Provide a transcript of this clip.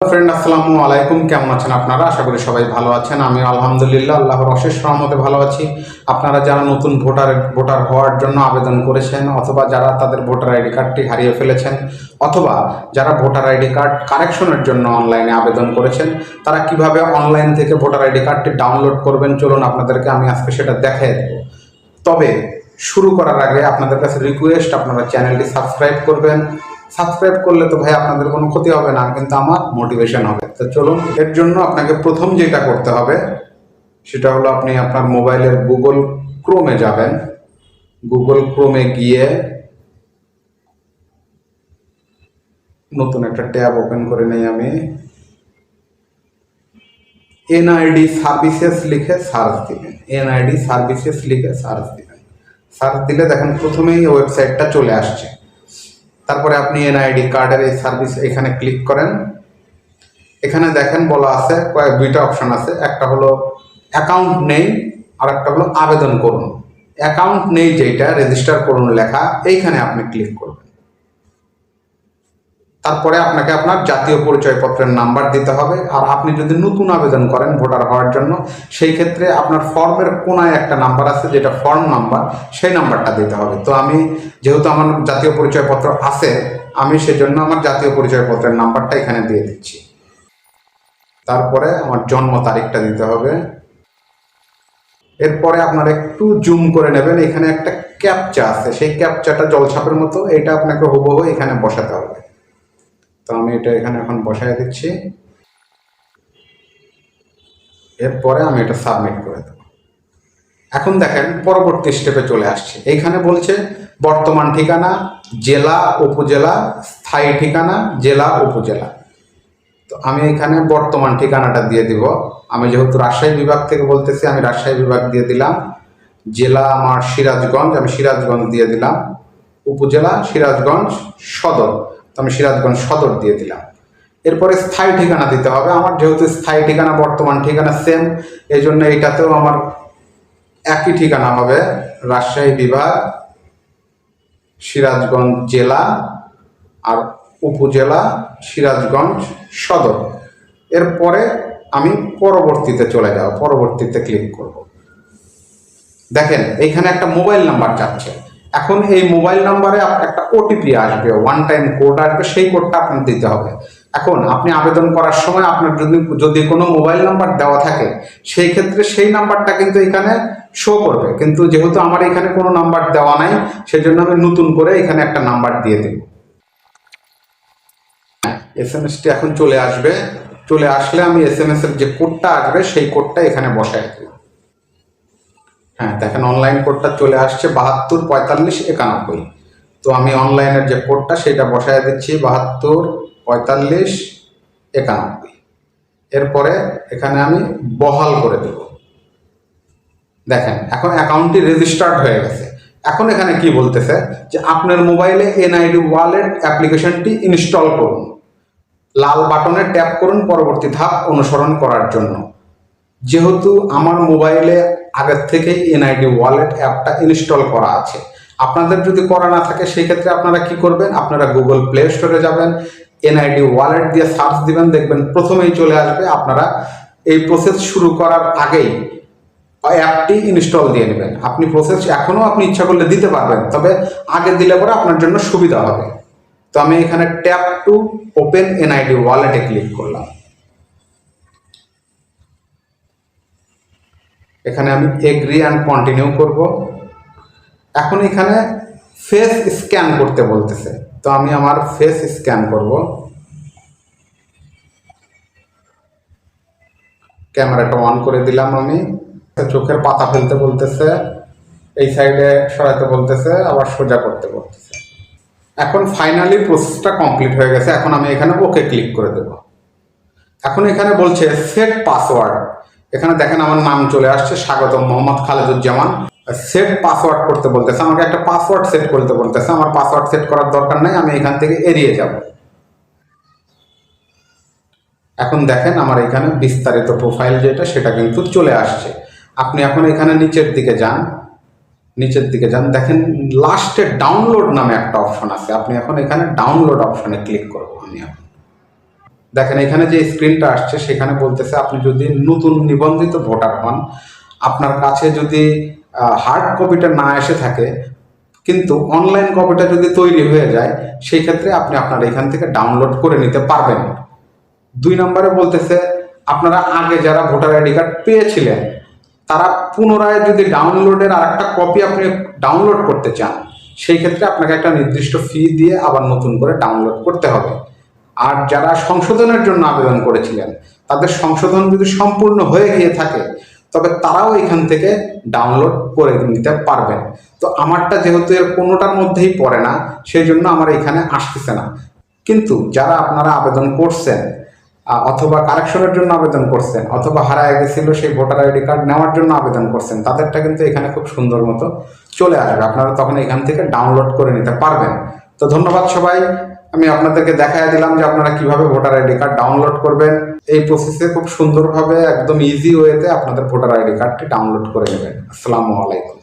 Friend আসসালামু আলাইকুম। কেমন আছেন আপনারা? আশা করি সবাই ভালো আছেন। আমি আলহামদুলিল্লাহ, আল্লাহর অশেষ রহমতে ভালো আছি। আপনারা যারা নতুন ভোটার ভোটার হওয়ার জন্য আবেদন করেছেন, অথবা যারা তাদের ভোটার আইডি কার্ডটি হারিয়ে ফেলেছেন, অথবা যারা ভোটার আইডি কার্ড কারেকশনের জন্য অনলাইনে আবেদন করেছেন, তারা কীভাবে অনলাইন থেকে ভোটার আইডি কার্ডটি ডাউনলোড করবেন, চলুন আপনাদেরকে আমি আজকে সেটা দেখাই দেবো। তবে শুরু করার আগে আপনাদের কাছে রিকোয়েস্ট আপনারা চ্যানেলটি সাবস্ক্রাইব করবেন সাবস্ক্রাইব করলে তো ভাই আপনাদের কোনো ক্ষতি হবে না, কিন্তু আমার মোটিভেশন হবে। তো চলুন, এর জন্য আপনাকে প্রথম যেটা করতে হবে, সেটা হলো আপনি আপনার মোবাইলের গুগল ক্রোমে যাবেন। গুগল ক্রোমে গিয়ে নতুন একটা ট্যাব ওপেন করে নেই আমি। এনআইডি সার্ভিসেস লিখে সার্চ দিবেন। এনআইডি সার্ভিসেস লিখে সার্চ দিবেন। সার্চ দিলে দেখেন প্রথমেই ওয়েবসাইটটা চলে আসছে। তারপরে আপনি এনআইডি কার্ডের এই সার্ভিস এখানে ক্লিক করেন। এখানে দেখেন বলা আছে, কয়েক দুইটা অপশান আছে। একটা হলো অ্যাকাউন্ট নেই আর একটা হলো আবেদন করুন। অ্যাকাউন্ট নেই যেটা রেজিস্টার করুন লেখা, এইখানে আপনি ক্লিক করবেন। তারপরে আপনাকে আপনার জাতীয় পরিচয়পত্রের নাম্বার দিতে হবে। আর আপনি যদি নতুন আবেদন করেন ভোটার হওয়ার জন্য, সেই ক্ষেত্রে আপনার ফর্মের কোনায় একটা নাম্বার আছে, যেটা ফর্ম নাম্বার, সেই নাম্বারটা দিতে হবে। তো আমি যেহেতু আমার জাতীয় পরিচয়পত্র আছে, আমি সেজন্য আমার জাতীয় পরিচয়পত্রের নাম্বারটা এখানে দিয়ে দিচ্ছি। তারপরে আমার জন্ম তারিখটা দিতে হবে। এরপরে আপনারা একটু জুম করে নেবেন। এখানে একটা ক্যাপচা আছে। সেই ক্যাপচাটা জলছাপের মতো, এটা আপনাকে হুবহু এখানে বসাতে হবে। তো আমি এটা এখানে এখন বসায় দিচ্ছি। এরপরে আমি এটা সাবমিট করে দেবো। এখন দেখেন পরবর্তী স্টেপে চলে আসছে। এইখানে বলছে বর্তমান ঠিকানা, জেলা, উপজেলা, স্থায়ী ঠিকানা, জেলা, উপজেলা। তো আমি এখানে বর্তমান ঠিকানাটা দিয়ে দিব। আমি যেহেতু রাজশাহী বিভাগ থেকে বলতেছি, আমি রাজশাহী বিভাগ দিয়ে দিলাম। জেলা আমার সিরাজগঞ্জ, আমি সিরাজগঞ্জ দিয়ে দিলাম। উপজেলা, সিরাজগঞ্জ সদর। তো আমি সিরাজগঞ্জ সদর দিয়ে দিলাম। এরপরে স্থায়ী ঠিকানা দিতে হবে। আমার যেহেতু স্থায়ী ঠিকানা, বর্তমান ঠিকানা সেম এই জন্য এইটাতেও আমার একই ঠিকানা হবে। রাজশাহী বিভাগ, সিরাজগঞ্জ জেলা আর উপজেলা সিরাজগঞ্জ সদর। এরপরে আমি পরবর্তীতে চলে যাব। পরবর্তীতে ক্লিক করব। দেখেন, এইখানে একটা মোবাইল নাম্বার যাচ্ছে। এখন এই মোবাইল নাম্বারে একটা ওটিপি আসবে ওয়ান টাইম কোড আসবে, সেই কোডটা আপনার দিতে হবে। এখন আপনি আবেদন করার সময় আপনার যদি যদি কোনো মোবাইল নাম্বার দেওয়া থাকে, সেই ক্ষেত্রে সেই নাম্বারটা কিন্তু এখানে শো করবে। কিন্তু যেহেতু আমার এখানে কোনো নাম্বার দেওয়া নাই, সেজন্য আমি নতুন করে এখানে একটা নাম্বার দিয়ে দেব। এস এম এসটি এখন চলে আসবে। চলে আসলে আমি এস এম এস এর যে কোডটা আসবে, সেই কোডটা এখানে বসাই দেব। হ্যাঁ দেখেন অনলাইন কোডটা চলে আসছে বাহাত্তর পঁয়তাল্লিশ একানব্বই। তো আমি অনলাইনের যে কোডটা সেটা বসায় দিচ্ছি বাহাত্তর পঁয়তাল্লিশ একানব্বই। এরপরে এখানে আমি বহাল করে দেব। দেখেন, এখন অ্যাকাউন্টটি রেজিস্টার্ড হয়ে গেছে। এখন এখানে কি বলতেছে? যে আপনার মোবাইলে এনআইডি ওয়ালেট অ্যাপ্লিকেশনটি ইনস্টল করুন। লাল বাটনে ট্যাপ করুন পরবর্তী ধাপ অনুসরণ করার জন্য। যেহেতু আমার মোবাইলে আগের থেকেই এনআইডি ওয়ালেট অ্যাপটা ইনস্টল করা আছে। আপনাদের যদি করা না থাকে সেই ক্ষেত্রে আপনারা কি করবেন? আপনারা গুগল প্লে স্টোরে যাবেন, এনআইডি ওয়ালেট দিয়ে সার্চ দিবেন, দেখবেন প্রথমেই চলে আসবে আপনারা। এই প্রসেস শুরু করার আগেই অ্যাপটি ইনস্টল দিয়ে নেবেন। আপনি প্রসেস এখনও আপনি ইচ্ছা করলে দিতে পারবেন, তবে আগে দিলে পরে আপনার জন্য সুবিধা হবে। তো আমি এখানে ট্যাপ টু ওপেন এনআইডি ওয়ালেটে ক্লিক করলাম। এখানে আমি এগ্রি অ্যান্ড কন্টিনিউ করব। এখন এখানে ফেস স্ক্যান করতে বলতেছে। তো আমি আমার ফেস স্ক্যান করব। ক্যামেরাটা অন করে দিলাম আমি। চোখের পাতা ফেলতে বলতেছে। এই সাইডে সরাতে বলতেছে, আবার সোজা করতে বলতেছে। এখন ফাইনালি প্রসেসটা কমপ্লিট হয়ে গেছে। এখন আমি এখানে ওকে ক্লিক করে দেব। এখন এখানে বলছে সেট পাসওয়ার্ড এখানে দেখেন আমার নাম চলে আসছে, স্বাগতম মোহাম্মদ খালেদুজ্জামান। সেট পাসওয়ার্ড করতে বলতেছে, আমাকে একটা পাসওয়ার্ড সেট করতে বলতেছে, আমার পাসওয়ার্ড সেট করার দরকার নাই, আমি এখান থেকে এড়িয়ে যাব। এখন দেখেন আমার এখানে বিস্তারিত প্রোফাইল যেটা, সেটা কিন্তু চলে আসছে। আপনি এখন এখানে নিচের দিকে যান, নিচের দিকে যান, দেখেন লাস্টে ডাউনলোড নামে একটা অপশন আছে, আপনি এখন এখানে ডাউনলোড অপশনে ক্লিক করব আমি এখন দেখেন, এখানে যে স্ক্রিনটা আসছে, সেখানে বলতেছে, আপনি যদি নতুন নিবন্ধিত ভোটার হন, আপনার কাছে যদি হার্ড কপিটা না এসে থাকে, কিন্তু অনলাইন কপিটা যদি তৈরি হয়ে যায়, সেই ক্ষেত্রে আপনি আপনার এখান থেকে ডাউনলোড করে নিতে পারবেন। দুই নম্বরে বলতেছে, আপনারা আগে যারা ভোটার আইডি কার্ড পেয়েছিলেন, তারা পুনরায় যদি ডাউনলোডের আর একটা কপি আপনি ডাউনলোড করতে চান, সেই ক্ষেত্রে আপনাকে একটা নির্দিষ্ট ফি দিয়ে আবার নতুন করে ডাউনলোড করতে হবে। আর যারা সংশোধনের জন্য আবেদন করেছিলেন, তাদের সংশোধন যদি সম্পূর্ণ হয়ে গিয়ে থাকে, তবে তারাও এখান থেকে ডাউনলোড করে নিতে পারবেন। তো আমারটা যেহেতু এর কোনোটার মধ্যেই পড়ে না সেই জন্য আমার এখানে আসতেছে না। কিন্তু যারা আপনারা আবেদন করছেন অথবা কারেকশনের জন্য আবেদন করছেন, অথবা হারায় গেছিল সেই ভোটার আইডি কার্ড নেওয়ার জন্য আবেদন করছেন, তাদেরটা কিন্তু এখানে খুব সুন্দর মতো চলে আসবে। আপনারা তখন এখান থেকে ডাউনলোড করে নিতে পারবেন। তো ধন্যবাদ সবাই। আমি আপনাদেরকে দেখায় দিলাম যে আপনারা কীভাবে ভোটার আইডি কার্ড ডাউনলোড করবেন। এই প্রসেসে খুব সুন্দরভাবে, একদম ইজি ওয়েতে আপনাদের ভোটার আইডি কার্ডটি ডাউনলোড করে নেবেন। আসসালামু আলাইকুম।